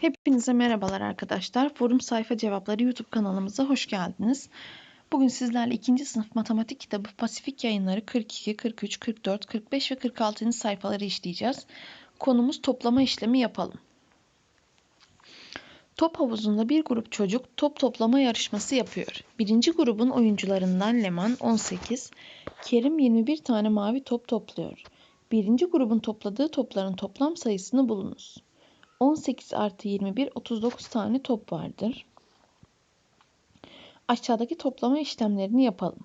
Hepinize merhabalar arkadaşlar. Forum Sayfa Cevapları YouTube kanalımıza hoş geldiniz. Bugün sizlerle 2. sınıf matematik kitabı Pasifik yayınları 42, 43, 44, 45 ve 46. sayfaları işleyeceğiz. Konumuz toplama işlemi yapalım. Top havuzunda bir grup çocuk top toplama yarışması yapıyor. Birinci grubun oyuncularından Leman 18, Kerim 21 tane mavi top topluyor. Birinci grubun topladığı topların toplam sayısını bulunuz. 18 artı 21 39 tane top vardır. Aşağıdaki toplama işlemlerini yapalım.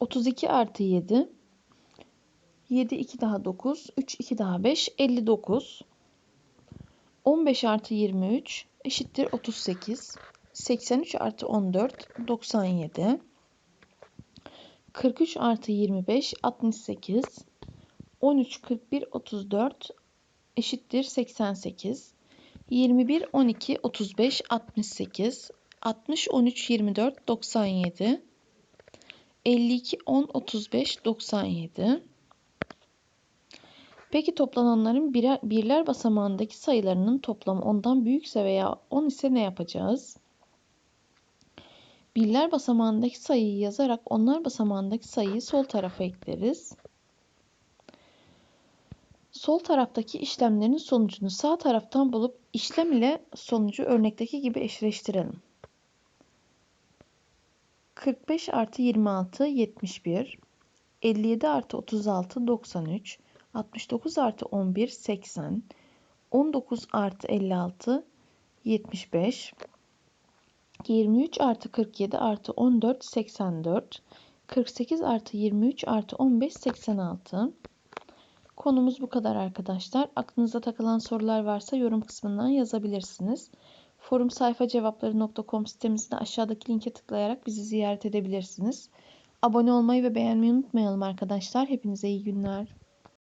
32 artı 7 7 2 daha 9 3 2 daha 5 59 15 artı 23 eşittir 38 83 artı 14 97 43 artı 25 68 13 41 34 eşittir 88. 21, 12, 35, 68, 60, 13, 24, 97, 52, 10, 35, 97. Peki toplananların birer, birler basamağındaki sayılarının toplamı ondan büyükse veya 10 ise ne yapacağız? Birler basamağındaki sayıyı yazarak onlar basamağındaki sayıyı sol tarafa ekleriz. Sol taraftaki işlemlerin sonucunu sağ taraftan bulup işlem ile sonucu örnekteki gibi eşleştirelim. 45 artı 26 71 57 artı 36 93 69 artı 11 80 19 artı 56 75 23 artı 47 artı 14 84 48 artı 23 artı 15 86 Konumuz bu kadar arkadaşlar. Aklınıza takılan sorular varsa yorum kısmından yazabilirsiniz. Forum sayfa cevapları.com sitemizde aşağıdaki linke tıklayarak bizi ziyaret edebilirsiniz. Abone olmayı ve beğenmeyi unutmayalım arkadaşlar. Hepinize iyi günler.